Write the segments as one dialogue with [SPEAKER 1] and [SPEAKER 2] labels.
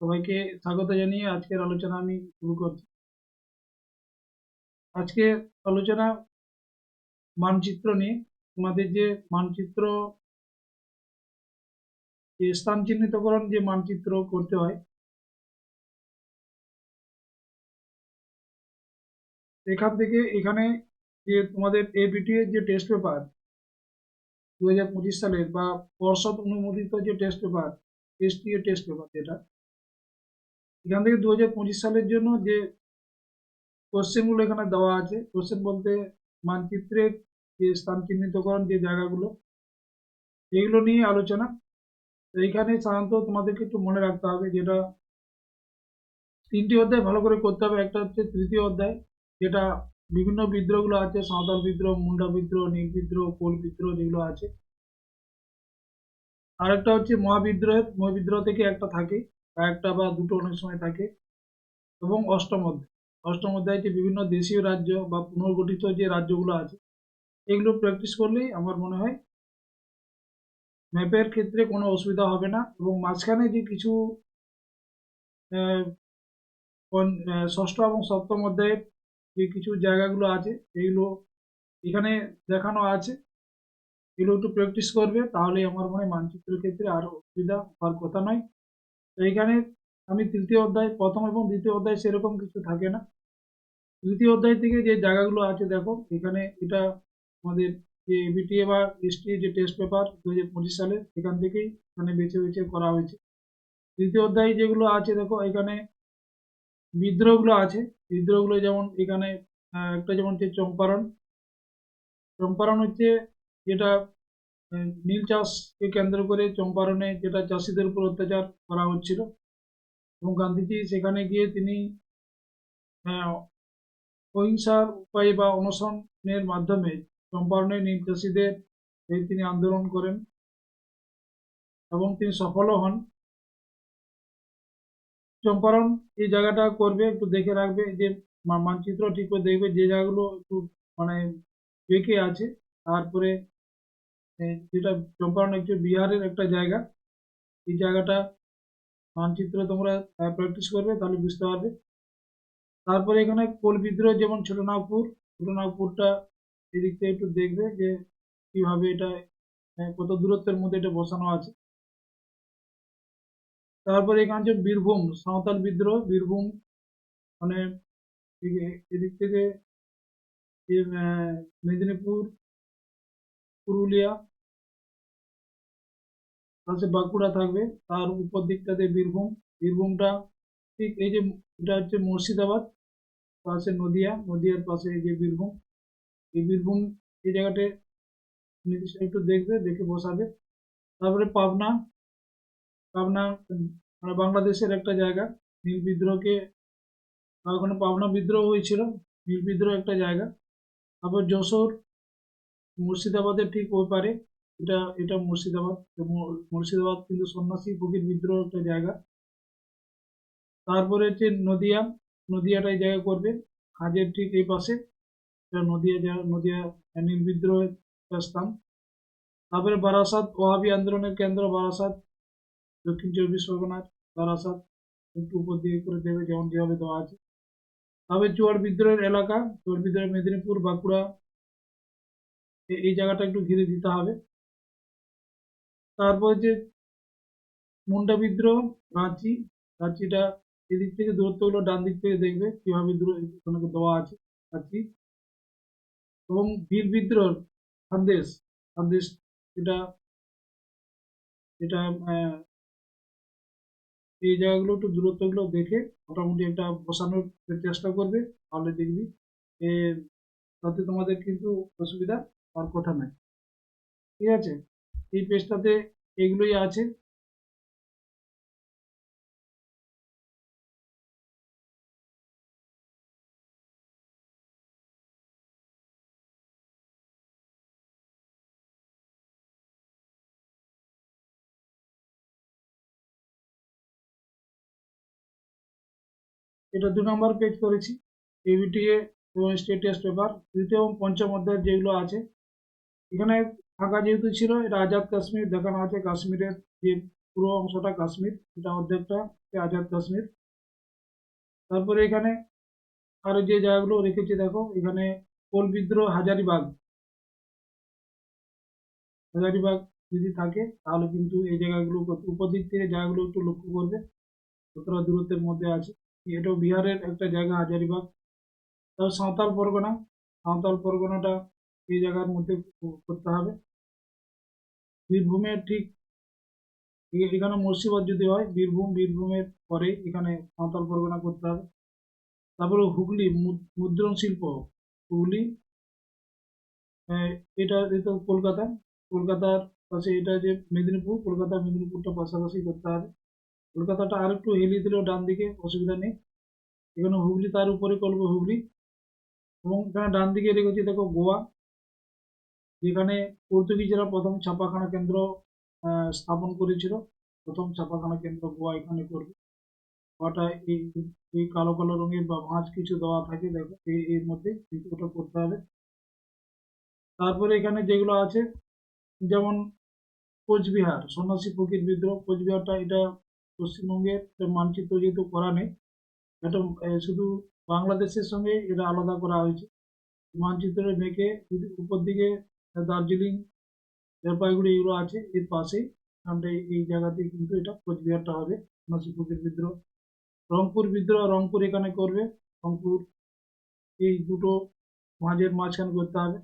[SPEAKER 1] সবাইকে স্বাগত জানিয়ে আজকের আলোচনা আমি শুরু করছি। আজকে আলোচনা মানচিত্র নিয়ে তোমাদের যে মানচিত্র, যে স্থান চিহ্নিতকরণ যে মানচিত্র করতে হয়, এখান থেকে এখানে যে তোমাদের এবিটি এর যে টেস্ট পেপার দু হাজার পঁচিশ সালের বা পর্ষদ অনুমোদিত যে test paper STA test paper যেটা এখান থেকে দু হাজার পঁচিশ সালের জন্য যে কোশ্চেনগুলো এখানে দেওয়া আছে কোশ্চেন বলতে মানচিত্রের যে স্থান চিহ্নিতকরণ যে জায়গাগুলো, এগুলো নিয়ে আলোচনা। এইখানে সাধারণত তোমাদেরকে একটু মনে রাখতে হবে যেটা তিনটি অধ্যায় ভালো করে করতে হবে। একটা হচ্ছে তৃতীয় অধ্যায়, যেটা বিভিন্ন বিদ্রোহগুলো আছে, সাঁওতাল বিদ্রোহ, মুন্ডা বিদ্রোহ, নীল বিদ্রোহ, কোল বিদ্রোহ যেগুলো আছে। আরেকটা হচ্ছে মহাবিদ্রোহের, মহাবিদ্রোহ থেকে একটা থাকে বা একটা বা দুটো অনেক সময় থাকে, এবং অষ্টম অধ্যায় অষ্টম অধ্যায় যে বিভিন্ন দেশীয় রাজ্য বা পুনর্গঠিত যে রাজ্যগুলো আছে, এগুলো প্র্যাকটিস করলেই আমার মনে হয় ম্যাপের ক্ষেত্রে কোনো অসুবিধা হবে না, এবং মাঝখানে যে কিছু ষষ্ঠ এবং সপ্তম অধ্যায়ের যে কিছু জায়গাগুলো আছে এইগুলো এখানে দেখানো আছে। এগুলো একটু প্র্যাকটিস করবে তাহলে আমার মনে হয় মানচিত্রের ক্ষেত্রে আর অসুবিধা হওয়ার কথা নয়। তো এখানে আমি তৃতীয় অধ্যায়, প্রথম এবং দ্বিতীয় অধ্যায় সেরকম কিছু থাকে না। তৃতীয় অধ্যায় থেকে যে জায়গাগুলো আছে দেখো, এখানে এটা আমাদের যে বিটিএ বা এসটি যে টেস্ট পেপার দু হাজার পঁচিশ সালে, এখান থেকেই মানে বেছে বেছে করা হয়েছে। তৃতীয় অধ্যায় যেগুলো আছে দেখো, এখানে বিদ্রোহগুলো আছে। বিদ্রোহগুলো যেমন এখানে একটা যেমন হচ্ছে চম্পারণ। চম্পারণ হচ্ছে যেটা নীল চাষকে কেন্দ্র করে চম্পারণে যেটা চাষিদের উপর অত্যাচার করা হচ্ছিল। এবং গান্ধীজি সেখানে গিয়ে তিনি অহিংসার উপায় বা অনশনের মাধ্যমে চম্পারণে নীল চাষিদের তিনি আন্দোলন করেন এবং তিনি সফলও হন। চম্পারণ এই জায়গাটা করবে, একটু দেখে রাখবে যে মানচিত্র ঠিক করে দেখবে যে জায়গাগুলো একটু মানে বেঁকে আছে। তারপরে যেটা চম্পারণ হচ্ছে বিহারের একটা জায়গা। এই জায়গাটা মানচিত্র তোমরা প্র্যাকটিস করবে, তাহলে বুঝতে পারবে। তারপরে এখানে কোল বিদ্রোহ যেমন ছোটনাগপুর, ছোটনাগপুরটা এদিক থেকে একটু দেখবে যে কীভাবে এটা কত দূরত্বের মধ্যে এটা বসানো আছে। তারপরে এখানে হচ্ছে বীরভূম, সাঁওতাল বিদ্রোহ, বীরভূম মানে এদিকে- থেকে মেদিনীপুর পুরুলিয়া। পাশে বাঁকুড়া থাকবে, তার উপর দিকটাতে বীরভূম। বীরভূমটা ঠিক এই যে, এটা হচ্ছে মুর্শিদাবাদ, পাশে নদিয়া, নদিয়ার পাশে এই যে বীরভূম। এই বীরভূম, এই জায়গাতে নির্দিষ্ট একটু দেখবে, দেখে বসাবে। তারপরে পাবনা পাবনা মানে বাংলাদেশের একটা জায়গা, নীল বিদ্রোহকে ওখানে পাবনা বিদ্রোহ হয়েছিল, নীল বিদ্রোহ একটা জায়গা। তারপর যশোর মুর্শিদাবাদের ঠিক ওই পারে। এটা এটা মুর্শিদাবাদ। মুর্শিদাবাদ কিন্তু সন্ন্যাসী ফকির বিদ্রোহ একটা জায়গা। তারপরে হচ্ছে নদিয়া। নদিয়াটা এই জায়গা করবে। হাজের ঠিক এই পাশে। এটা নদিয়া নদিয়া নীল বিদ্রোহের স্থান। তারপরে বারাসাত ওহাবি আন্দোলনের কেন্দ্র বারাসাত, দক্ষিণ চব্বিশ পরগনার বারাসাত। একটু উপর দিকে করে দেবে, যেমন যেভাবে দেওয়া আছে। তারপরে চুয়াড় বিদ্রোহের এলাকা চুয়াড় বিদ্রোহের মেদিনীপুর, বাঁকুড়া এই জায়গাটা একটু ঘিরে দিতে হবে। তারপর যে মুন্ডা বিদ্রোহ, রাঁচি, রাঁচিটা এদিক থেকে দূরত্বগুলো ডান দিক থেকে দেখবে কীভাবে দূর দেওয়া আছে, রাঁচি। এবং বীর বিদ্রোহ সন্দেশ সন্দেশ এটা এটা এই জায়গাগুলো একটু দূরত্বগুলো দেখে মোটামুটি একটা বসানোর চেষ্টা করবে, তাহলে দেখবি তাতে তোমাদের কিন্তু অসুবিধা হওয়ার কথা নাই। ঠিক আছে? এই পেজটাতে এগুলোই আছে। এটা দু নম্বর পেজ করেছি। এবিটিএ এবং স্টেট টেস্ট পেপার দ্বিতীয় এবং পঞ্চম অধ্যায়ের যেগুলো আছে এখানে ফাঁকা যেহেতু ছিল, এটা আজাদ কাশ্মীর, দেখানো আছে কাশ্মীরের যে পুরো অংশটা কাশ্মীর, এটা অর্ধেকটা আজাদ কাশ্মীর। তারপরে এখানে আরও যে জায়গাগুলো রেখেছি, দেখো, এখানে কোল বিদ্রোহ হাজারিবাগ। হাজারিবাগ যদি থাকে, তাহলে কিন্তু এই জায়গাগুলো কত- উপর দিক থেকে জায়গাগুলো একটু লক্ষ্য করবে কতটা দূরত্বের মধ্যে আছে। এটাও বিহারের একটা জায়গা, হাজারিবাগ। তারপর সাঁওতাল পরগনা। সাঁওতাল পরগনাটা এই জায়গার মধ্যে করতে হবে। বীরভূমের ঠিক এখানে মুর্শিদাবাদ যদি হয়, বীরভূম, বীরভূমের পরে এখানে সাঁওতাল পরগনা করতে হবে। তারপরে হুগলি মুদ্রণ শিল্প, হুগলি। এটা এটা কলকাতা। কলকাতার পাশে এটা যে মেদিনীপুর, কলকাতা, মেদিনীপুরটা পাশাপাশি করতে হবে। কলকাতাটা আর একটু হেলিয়ে দিলেও ডান দিকে অসুবিধা নেই। এখানে হুগলি, তার উপরে করব হুগলি। এবং এখানে ডান দিকে রেখেছি, দেখো গোয়া। যেখানে পর্তুগিজরা প্রথম ছাপাখানা কেন্দ্র স্থাপন করেছিল। প্রথম ছাপাখানা কেন্দ্র গোয়া এখানে করবে। গোয়াটা এই এই কালো কালো রঙের বা ভাঁজ কিছু দেওয়া থাকে, দেখো এই এর মধ্যে ওটা করতে হবে। তারপরে এখানে যেগুলো আছে, যেমন কোচবিহার, সন্ন্যাসী ফকির বিদ্রোহ। কোচবিহারটা এটা পশ্চিমবঙ্গের মানচিত্র যেহেতু করা নেই, এটা শুধু বাংলাদেশের সঙ্গে এটা আলাদা করা হয়েছে। মানচিত্রে মেখে উপর দিকে দার্জিলিং, জলপাইগুড়ি এগুলো আছে, এর পাশেই। এখানটায় এই জায়গাতে কিন্তু এটা কোচবিহারটা হবে ফকির বিদ্রোহ। রংপুর বিদ্রোহ রংপুর এখানে করবে, রংপুর এই দুটো মাঝের মাঝখানে করতে হবে।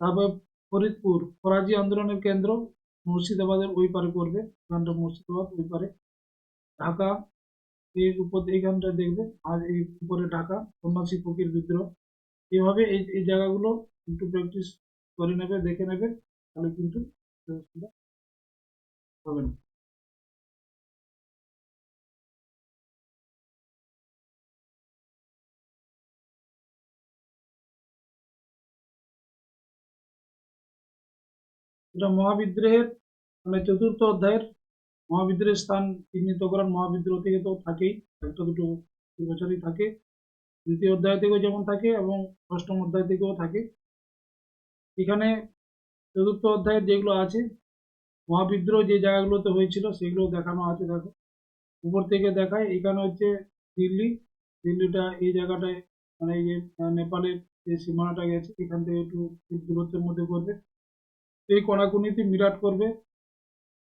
[SPEAKER 1] তারপর ফরিদপুর, ফরাজি আন্দোলনের কেন্দ্র মুর্শিদাবাদের ওই পারে করবে এখানটা মুর্শিদাবাদ ওই পারে। ঢাকা এই উপর এইখানটা দেখবে, আর এই উপরে ঢাকা সন্ন্যাসী ফকির বিদ্রোহ। এইভাবে এই এই জায়গাগুলো একটু প্র্যাকটিস করে নেবে দেখে নেবে তাহলে কিন্তু হবে না। এটা মহাবিদ্রোহের মানে চতুর্থ অধ্যায়ের মহাবিদ্রোহের স্থান চিহ্নিতকরণ মহাবিদ্রোহ থেকে তো থাকেই, একটা দুটো বছরই থাকে। দ্বিতীয় অধ্যায় থেকেও যেমন থাকে এবং অষ্টম অধ্যায় থেকেও থাকে। এখানে চতুর্থ অধ্যায়ের যেগুলো আছে, মহাবিদ্রোহ যে জায়গাগুলোতে হয়েছিল সেগুলো দেখানো আছে দেখো। উপর থেকে দেখায়, এখানে হচ্ছে দিল্লি। দিল্লিটা এই জায়গাটায় মানে এই যে নেপালের যে সীমানাটা গেছে, এখান থেকে একটু দূরত্বের মধ্যে করবে এই কোনাকুনিতে মিরাট করবে।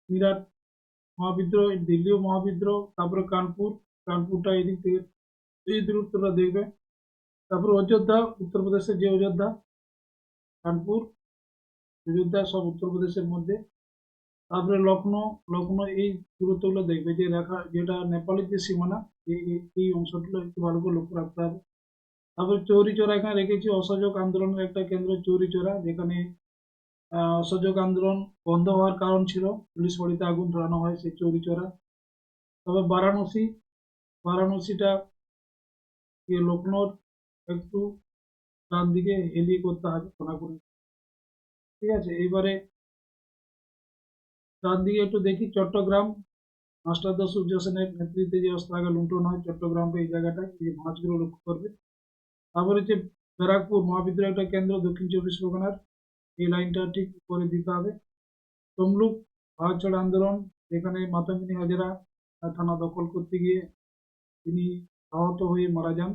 [SPEAKER 1] মিরাট মহাবিদ্রোহ, দিল্লিও মহাবিদ্রোহ, তারপরে কানপুর। কানপুরটা এদিক থেকে এই দূরত্বটা দেখবে। তারপরে অযোধ্যা, উত্তরপ্রদেশের যে অযোধ্যা কানপুর, অযোধ্যা, সব উত্তরপ্রদেশের মধ্যে। তারপরে লখনৌ লখনৌ এই দূরত্বগুলো দেখবে, যে রেখা, যেটা নেপালের যে সীমানা, এই অংশগুলো একটু ভালো করে লক্ষ্য রাখতে হবে। তারপরে চৌরি চৌরা এখানে রেখেছি, অসহযোগ আন্দোলনের একটা কেন্দ্র চৌরি চৌরা যেখানে অসহযোগ আন্দোলন বন্ধ হওয়ার কারণ ছিল। পুলিশ বাড়িতে আগুন ধরানো হয় সেই চৌরি চৌরা তবে বারাণসী, বারাণসীটা লখনৌর একটু ডান দিকে করতে হবে কোনাকুনি। ঠিক আছে? এইবারে ডান দিকে একটু দেখি, চট্টগ্রাম মাস্টারদা সূর্য সেনের নেতৃত্বে যে অস্ত্রাগার লুণ্ঠন হয় চট্টগ্রামে এই জায়গাটায় এই মাছগুলো লক্ষ্য করবে। তারপরে হচ্ছে ব্যারাকপুর মহাবিদ্যালয় একটা কেন্দ্র, দক্ষিণ চব্বিশ পরগনার। এই লাইনটা ঠিক করে দিতে হবে। তমলুক, ভারত ছাড় আন্দোলন, যেখানে মাতঙ্গিনী হাজরা থানা দখল করতে গিয়ে তিনি আহত হয়ে মারা যান।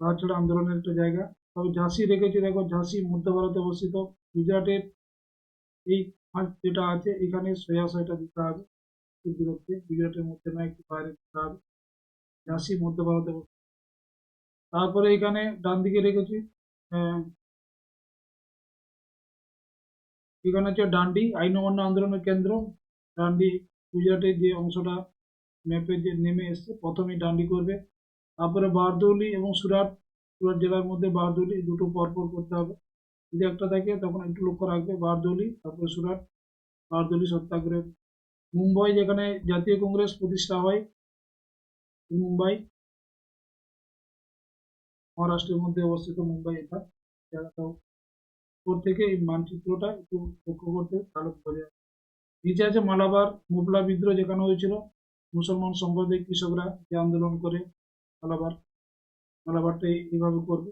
[SPEAKER 1] ভারত ছাড় আন্দোলনের একটা জায়গা। তবে ঝাঁসি রেখেছে দেখো ঝাঁসি মধ্য ভারতে অবস্থিত। গুজরাটের এই যেটা আছে এখানে সোয়া ছয়টা দিতে হবে। দূরত্বে গুজরাটের মধ্যে না একটু বাইরে দিতে হবে। ঝাঁসি মধ্য ভারতে অবস্থিত। তারপরে এখানে ডান দিকে রেখেছি আহ, এখানে হচ্ছে ডান্ডি আইন অমান্য আন্দোলনের কেন্দ্র। ডান্ডি গুজরাটের যে অংশটা ম্যাপে যে নেমে এসছে প্রথমেই ডান্ডি করবে। তারপরে বারদৌলি এবং সুরাট সুরাট জেলার মধ্যে বারদৌলি দুটো পরপর করতে হবে। যদি একটা থাকে, তখন একটু লক্ষ্য রাখবে বারদৌলি তারপরে সুরাট বারদৌলি সত্যাগ্রহ মুম্বাই, যেখানে জাতীয় কংগ্রেস প্রতিষ্ঠা হয়, মুম্বাই, মহারাষ্ট্রের মধ্যে অবস্থিত মুম্বাই এটা জায়গাটাও উপর থেকে এই মানচিত্রটা একটু লক্ষ্য করতে তাহলে বোঝা যাবে নিচে আছে মালাবার মুবলা বিদ্রোহ যেখানে হয়েছিল। মুসলমান সম্প্রদায়ের কৃষকরা যে আন্দোলন করে মালাবার। এই- এইভাবে করবে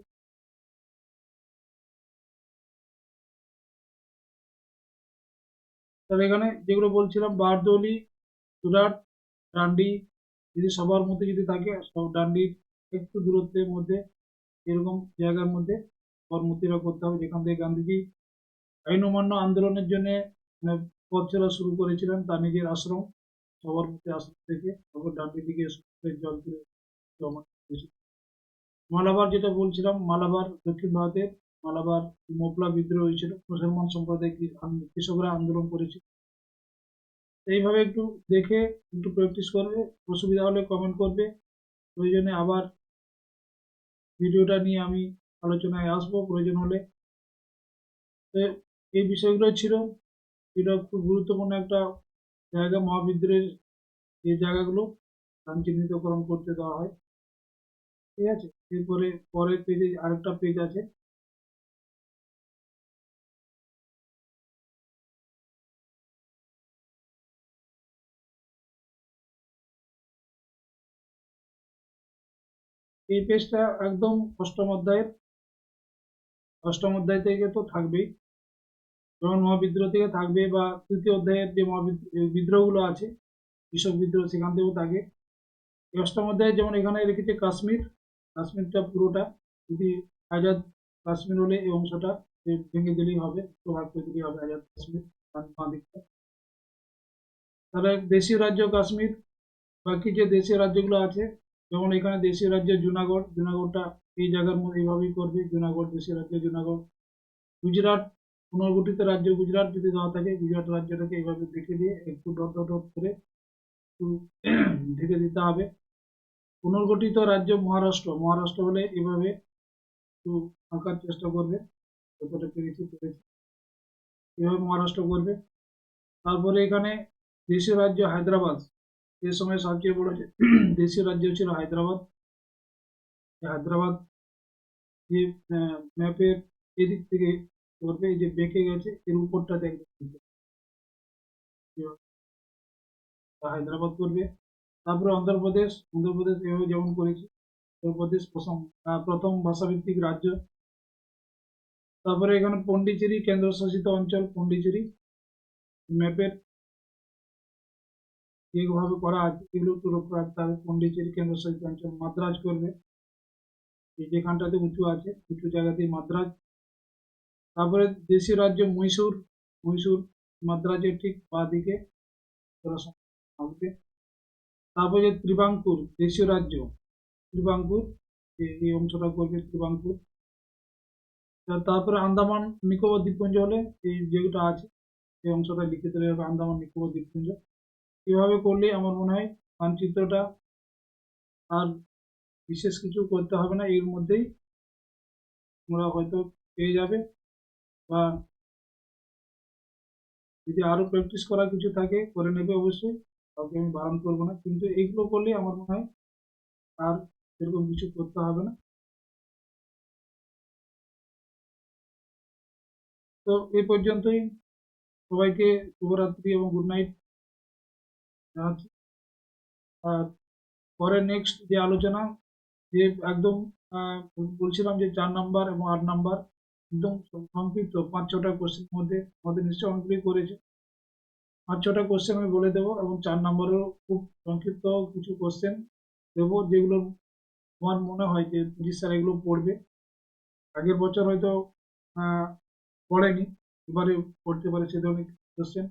[SPEAKER 1] তবে এখানে যেগুলো বলছিলাম, বারদৌলি, সুরাট, ডান্ডি, যদি সবার মধ্যে যদি থাকে, সব ডান্ডির একটু দূরত্বের মধ্যে, এরকম জায়গার মধ্যে কর্মতিরা করতে হবে যেখান থেকে গান্ধীজি আইন অমান্য আন্দোলনের জন্য পথ চলা শুরু করেছিলেন, তার নিজের আশ্রম, সবার মধ্যে আশ্রম থেকে, তারপর ডান্ডি দিকে জল তুলে জমা। মালাবার যেটা বলছিলাম, মালাবার দক্ষিণ ভারতের মালাবার মোপলা বিদ্রোহ হয়েছিল, মুসলমান সম্প্রদায় কৃষকরা আন্দোলন করেছিল এইভাবে একটু দেখে একটু প্র্যাকটিস করবে, অসুবিধা হলে কমেন্ট করবে। প্রয়োজনে আবার ভিডিওটা নিয়ে আমি আলোচনায় আসব, প্রয়োজন হলে। এই বিষয়গুলো ছিল। এটা খুব গুরুত্বপূর্ণ একটা জায়গা, মহাবিদ্রোহের যে জায়গাগুলো নাম চিহ্নিতকরণ করতে দেওয়া হয়। ঠিক আছে? এরপরে পরের পেজে আরেকটা পেজ আছে। এই পেজটা একদম অষ্টম অধ্যায়ের। অষ্টম অধ্যায় থেকে তো থাকবেই। যেমন মহাবিদ্রোহ থেকে থাকবে বা তৃতীয় অধ্যায়ের যে মহাবিদ্রোহ বিদ্রোহগুলো আছে কৃষক বিদ্রোহ সেখান থেকেও থাকে। অষ্টম অধ্যায়ে যেমন এখানে রেখেছে কাশ্মীর কাশ্মীরটা পুরোটা। যদি আজাদ কাশ্মীর হলে এই অংশটা ভেঙে দিলেই হবে একটু ভাগ করে দিলেই হবে আজাদ কাশ্মীর দিকটা তাহলে দেশীয় রাজ্য কাশ্মীর, বাকি যে দেশীয় রাজ্যগুলো আছে, যেমন এখানে দেশীয় রাজ্য জুনাগড়, জুনাগড়টা এই জায়গার মধ্যে এইভাবেই করবে, জুনাগড় দেশীয় রাজ্য, জুনাগড়। গুজরাট, পুনর্গঠিত রাজ্য গুজরাট যদি দেওয়া থাকে, গুজরাট রাজ্যটাকে এইভাবে দেখে দিয়ে একটু ডট ডট ডট করে একটু ঢেকে দিতে হবে। পুনর্গঠিত রাজ্য মহারাষ্ট্র। মহারাষ্ট্র হলে এভাবে একটু আঁকার চেষ্টা করবে, যতটা পেরেছি পেরেছি। এভাবে মহারাষ্ট্র করবে। তারপরে এখানে দেশীয় রাজ্য হায়দ্রাবাদ। সে সময় সবচেয়ে বড় দেশীয় রাজ্য ছিল হায়দ্রাবাদ। হায়দ্রাবাদ যে ম্যাপের এদিক থেকে করবে যে বেঁকে গেছে, এর উপরটাতে হায়দ্রাবাদ করবে। তারপরে অন্ধ্রপ্রদেশ অন্ধ্রপ্রদেশ এভাবে যেমন করেছি উত্তরপ্রদেশ প্রথম প্রথম ভাষাভিত্তিক রাজ্য। তারপরে এখানে পন্ডিচেরি, কেন্দ্রশাসিত অঞ্চল পন্ডিচেরি, ম্যাপের যেভাবে করা আছে, এগুলো লক্ষ্য রাখতে হবে পন্ডিচেরি, কেন্দ্রশাসিত অঞ্চল, মাদ্রাজ করবে। যেখানটাতে উঁচু আছে, উঁচু জায়গাতেই মাদ্রাজ। তারপরে দেশীয় রাজ্য মহীশূর মহীশূর মাদ্রাজের ঠিক বাঁ দিকে ওরা সব থাকবে তারপরে যে ত্রিবাঙ্কুর, দেশীয় রাজ্য, ত্রিবাঙ্কুর, এই অংশটা করবে ত্রিবাঙ্কুর। তারপরে আন্দামান নিকোবর দ্বীপপুঞ্জ হলে এই যেটা আছে, এই অংশটা লিখে দিলে হবে আন্দামান নিকোবর দ্বীপপুঞ্জ। এভাবে করলে আমার মনে হয় মানচিত্রটা আর বিশেষ কিছু করতে হবে না, এর মধ্যেই তোমরা হয়তো পেয়ে যাবে। বা যদি আরও প্র্যাকটিস করার কিছু থাকে, করে নেবে অবশ্যই। কাউকে আমি বারণ করব না। কিন্তু এইগুলো করলে আমার মনে হয় আর এরকম কিছু করতে হবে না। তো এই পর্যন্তই। সবাইকে শুভরাত্রি এবং গুড নাইট জানাচ্ছি আর পরে নেক্সট যে আলোচনা, যে একদম বলছিলাম যে চার নাম্বার এবং আট নাম্বার একদম সংক্ষিপ্ত, পাঁচ ছটা কোশ্চেন মধ্যে, আমাদের নিশ্চয়ই অনেকগুলি করেছে। পাঁচ ছটা কোশ্চেন আমি বলে দেবো এবং চার নাম্বারেও খুব সংক্ষিপ্ত কিছু কোশ্চেন দেবো, যেগুলো আমার মনে হয় যে পুলিশ স্যার এগুলো পড়বে। আগের বছর হয়তো পড়েনি, এবারে পড়তে পারে সে ধরনের কোশ্চেন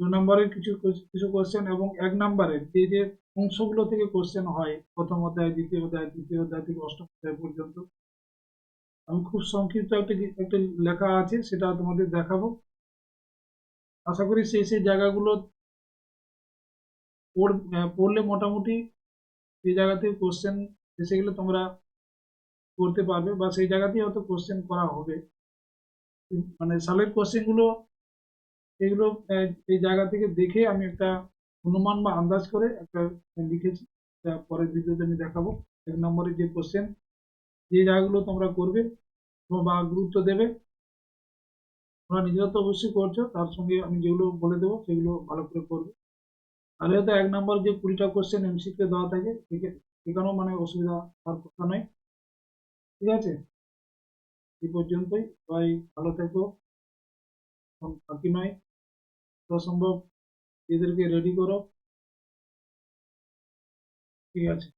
[SPEAKER 1] দু নম্বরের কিছু কিছু কোশ্চেন এবং এক নম্বরের যে যে অংশগুলো থেকে কোশ্চেন হয়, প্রথম অধ্যায়, দ্বিতীয় অধ্যায়, তৃতীয় অধ্যায় থেকে অষ্টম অধ্যায় পর্যন্ত। আমি খুব সংক্ষিপ্ত একটা একটা লেখা আছে, সেটা তোমাদের দেখাবো। আশা করি সেই সেই জায়গাগুলো পড়- পড়লে মোটামুটি সেই জায়গা থেকে কোশ্চেন এসে গেলে তোমরা করতে পারবে বা সেই জায়গাতেই হয়তো কোশ্চেন করা হবে। মানে সালের কোশ্চেনগুলো এগুলো এই জায়গা থেকে দেখে আমি একটা অনুমান বা আন্দাজ করে একটা লিখেছি। পরের ভিডিওতে আমি দেখাবো। এক নম্বরের যে কোশ্চেন যে জায়গাগুলো তোমরা করবে বা গুরুত্ব দেবে তোমরা নিজেরা তো অবশ্যই করছ, তার সঙ্গে আমি যেগুলো বলে দেবো, সেগুলো ভালো করে করবে। আর হয়তো এক নম্বর যে কুড়িটা কোশ্চেন এমসিকে দেওয়া থাকে সেখে- সেখানেও মানে অসুবিধা হওয়ার কথা নয়। ঠিক আছে? এই পর্যন্তই। সবাই ভালো থেকো। বাকি নয়। যথাসম্ভব এদেরকে রেডি করো। ঠিক আছে?